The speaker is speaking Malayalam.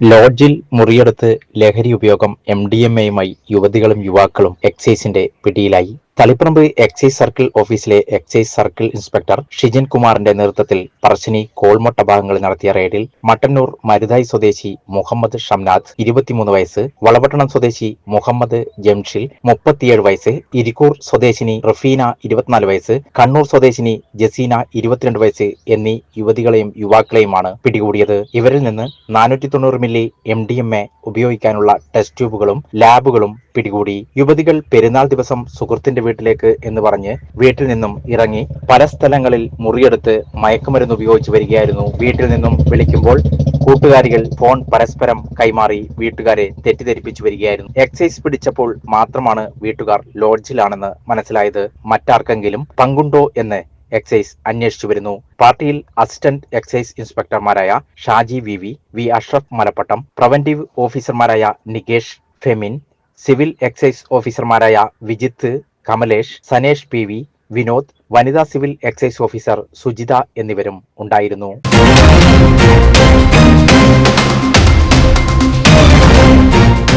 ലോഡ്ജിൽ മുറിയെടുത്ത് ലഹരി ഉപയോഗം എം ഡി എം എയുമായി യുവതികളും യുവാക്കളും എക്സൈസിന്റെ പിടിയിലായി. തളിപ്പറമ്പ് എക്സൈസ് സർക്കിൾ ഓഫീസിലെ എക്സൈസ് സർക്കിൾ ഇൻസ്പെക്ടർ ഷിജിൻ കുമാറിന്റെ നേതൃത്വത്തിൽ പറശ്ശിനി കോൾമൊട്ട ഭാഗങ്ങളിൽ നടത്തിയ റെയ്ഡിൽ മട്ടന്നൂർ മരുതായി സ്വദേശി മുഹമ്മദ് ഷംനാഥ് ഇരുപത്തിമൂന്ന് വയസ്സ് വളപട്ടണം സ്വദേശി മുഹമ്മദ് ജംഷിൽ മുപ്പത്തിയേഴ് വയസ്സ് ഇരിക്കൂർ സ്വദേശിനി റഫീന ഇരുപത്തിനാല് വയസ്സ് കണ്ണൂർ സ്വദേശിനി ജസീന ഇരുപത്തിരണ്ട് വയസ്സ് എന്നീ യുവതികളെയും യുവാക്കളെയുമാണ് പിടികൂടിയത്. ഇവരിൽ നിന്ന് നാനൂറ്റി തൊണ്ണൂറ് milli M D M A ഉപയോഗിക്കാനുള്ള ടെസ്റ്റ് ട്യൂബുകളും ലാബുകളും പിടികൂടി. യുവതികൾ പെരുന്നാൾ ദിവസം സുഹൃത്തിന്റെ വീട്ടിലേക്ക് എന്ന് പറഞ്ഞ് വീട്ടിൽ നിന്നും ഇറങ്ങി പല സ്ഥലങ്ങളിൽ മുറിയെടുത്ത് മയക്കുമരുന്ന് ഉപയോഗിച്ച് വരികയായിരുന്നു. വീട്ടിൽ നിന്നും വിളിക്കുമ്പോൾ കൂട്ടുകാരികൾ ഫോൺ പരസ്പരം കൈമാറി വീട്ടുകാരെ തെറ്റിദ്ധരിപ്പിച്ചു വരികയായിരുന്നു. എക്സൈസ് പിടിച്ചപ്പോൾ മാത്രമാണ് വീട്ടുകാർ ലോഡ്ജിലാണെന്ന് മനസ്സിലായത്. മറ്റാർക്കെങ്കിലും പങ്കുണ്ടോ എന്ന് എക്സൈസ് അന്വേഷിച്ചു വരുന്നു. പാർട്ടിയിൽ assistant excise ഇൻസ്പെക്ടർമാരായ Shaji V V V Ashraf Malappattam preventive ഓഫീസർമാരായ നികേഷ് ഫെമിൻ സിവിൽ എക്സൈസ് ഓഫീസർമാരായ വിജിത്ത് കമലേഷ് സനേഷ് പി വി വിനോദ് വനിതാ സിവിൽ എക്സൈസ് ഓഫീസർ സുജിത എന്നിവരും ഉണ്ടായിരുന്നു.